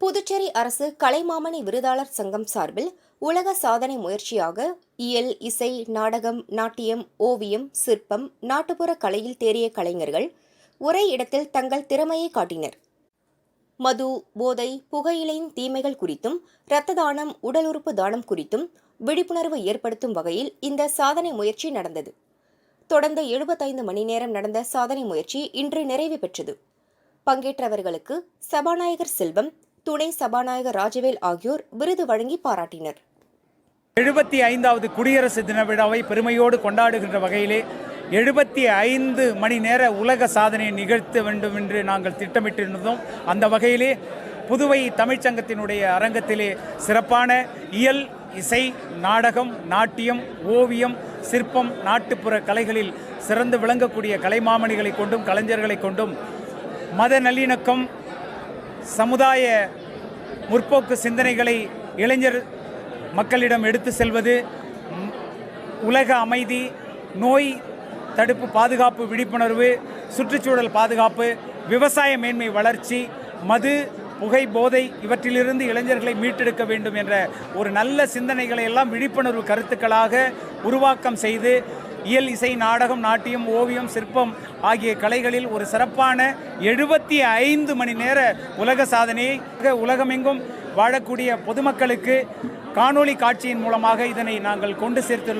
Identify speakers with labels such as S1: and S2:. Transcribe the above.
S1: புதுச்சேரி அரசு கலைமாமணி விருதாளர் சங்கம் சார்பில் உலக சாதனை முயற்சியாக இயல் இசை நாடகம் நாட்டியம் ஓவியம் சிற்பம் நாட்டுப்புற கலையில் தேறிய கலைஞர்கள் ஒரே இடத்தில் தங்கள் திறமையை காட்டினர். மது போதை புகையிலையின் தீமைகள் குறித்தும் இரத்த தானம் உடல் உறுப்பு தானம் குறித்தும் விழிப்புணர்வு ஏற்படுத்தும் வகையில் இந்த சாதனை முயற்சி நடந்தது. தொடர்ந்து எழுபத்தைந்து மணி நேரம் நடந்த சாதனை முயற்சி இன்று நிறைவு பெற்றது. பங்கேற்றவர்களுக்கு சபாநாயகர் செல்வம் துணை சபாநாயகர் ராஜவேல் ஆகியோர் விருது வழங்கி பாராட்டினர்.
S2: எழுபத்தி ஐந்தாவது குடியரசு தின விழாவை பெருமையோடு கொண்டாடுகின்ற வகையிலே எழுபத்தி ஐந்து மணி நேர உலக சாதனையை நிகழ்த்த வேண்டும் என்று நாங்கள் திட்டமிட்டிருந்தோம். அந்த வகையிலே புதுவை தமிழ்ச்சங்கத்தினுடைய அரங்கத்திலே சிறப்பான இயல் இசை நாடகம் நாட்டியம் ஓவியம் சிற்பம் நாட்டுப்புற கலைகளில் சிறந்து விளங்கக்கூடிய கலைமாமணிகளை கொண்டும் கலைஞர்களை கொண்டும் மத நல்லிணக்கம் சமுதாய முற்போக்கு சிந்தனைகளை இளைஞர் மக்களிடம் எடுத்து செல்வது உலக அமைதி நோய் தடுப்பு பாதுகாப்பு விழிப்புணர்வு சுற்றுச்சூழல் பாதுகாப்பு விவசாய மேன்மை வளர்ச்சி மது புகை போதை இவற்றிலிருந்து இளைஞர்களை மீட்டெடுக்க வேண்டும் என்ற ஒரு நல்ல சிந்தனைகளை எல்லாம் விழிப்புணர்வு கருத்துக்களாக உருவாக்கம் செய்து இயல் இசை நாடகம் நாட்டியம் ஓவியம் சிற்பம் ஆகிய கலைகளில் ஒரு சிறப்பான எழுபத்தி ஐந்து மணி நேர உலக சாதனையை உலகமெங்கும் வாழக்கூடிய பொதுமக்களுக்கு காணொளி காட்சியின் மூலமாக இதனை நாங்கள் கொண்டு சேர்த்துள்ளோம்.